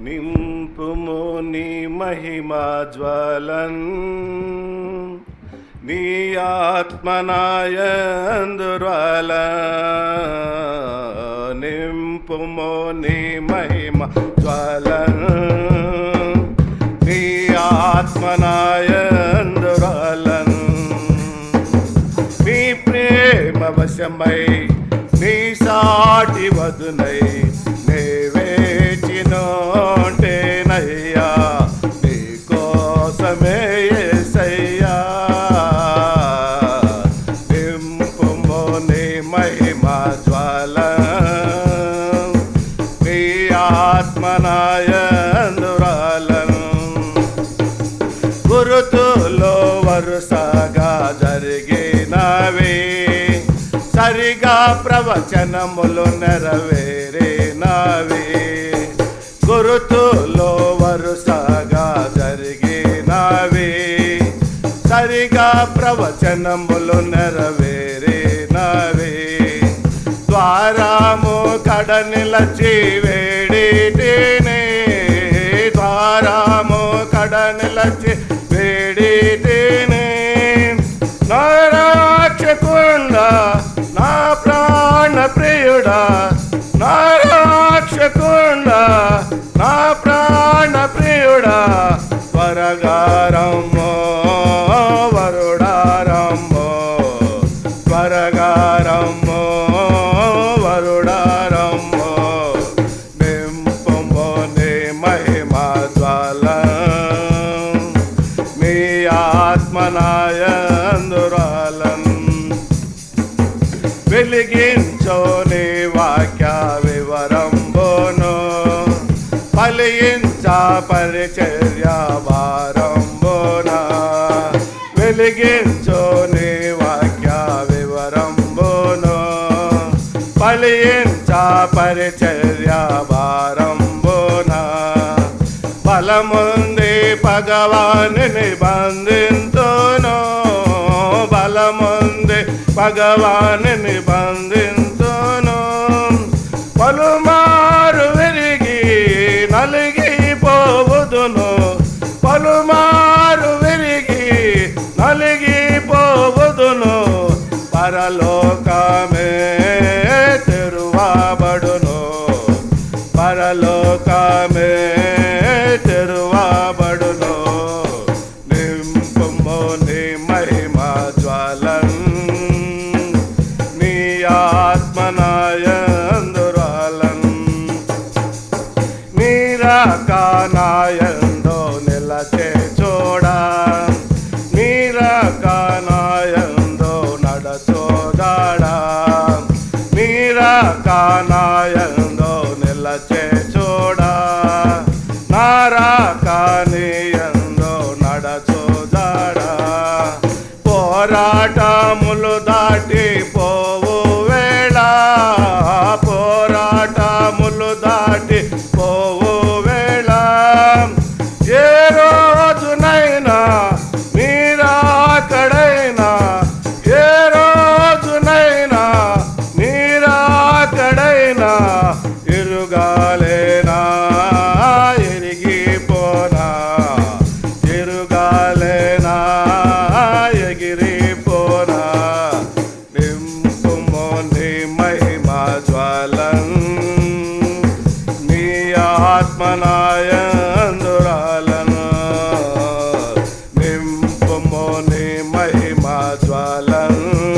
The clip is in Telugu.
నింపుము నీ మహిమా జ్వలన్. నీ ఆత్మనాయందుర్వల నింపుము నీ మహిమ జ్వలన్. నీ ఆత్మనాయందుర్వలన్ నీ ప్రేమ వశమై నీ సాటి వదునై నే ప్రవచనములు నెరవేరే నావే గురుతులో వరుసగా జరిగినవి. సరిగా ప్రవచనములు నెరవేరినవి. ద్వారము కడనిల నిలచి వేడిటినే. ద్వారము కడనిల నిలచి నారాక్షకుండ నా ప్రాణ ప్రియుడా త్వరగారమ్మో వరుడారమ్మో త్వరగారమ్మో వరుడారమ్మో నింపమో నీ మహిమ జ్వాల నీ ఆత్మనాయందురాలం వెలిగించో ఆలయించ పరిచర్య వారంబోన. వెలిగించో నీ వాక్య వివరంబోను. ఫలించ పరిచర్య వారంబోన. బలముంది భగవాని నిబంధింతును. బలముంది భగవాని నిబంధింతును. బలము పరలోకమే తెరువబడును. పరలోకమే తెరువబడును. నింపుమో నీ మహిమా జ్వాలన్. నీ ఆత్మనాయందురాలన్ నీరకానాయందో నిలచే చూడా. కానాయందో నిలచే ఇరుగాలేనా ఎరిగిపోనా? ఎరుగాలేనా? ఎగిరిపోనా? నింపుమో నీ మహిమా జ్వాలం. నీ ఆత్మనాయందురాలను నింపుమో నీ మహిమా జ్వాలం.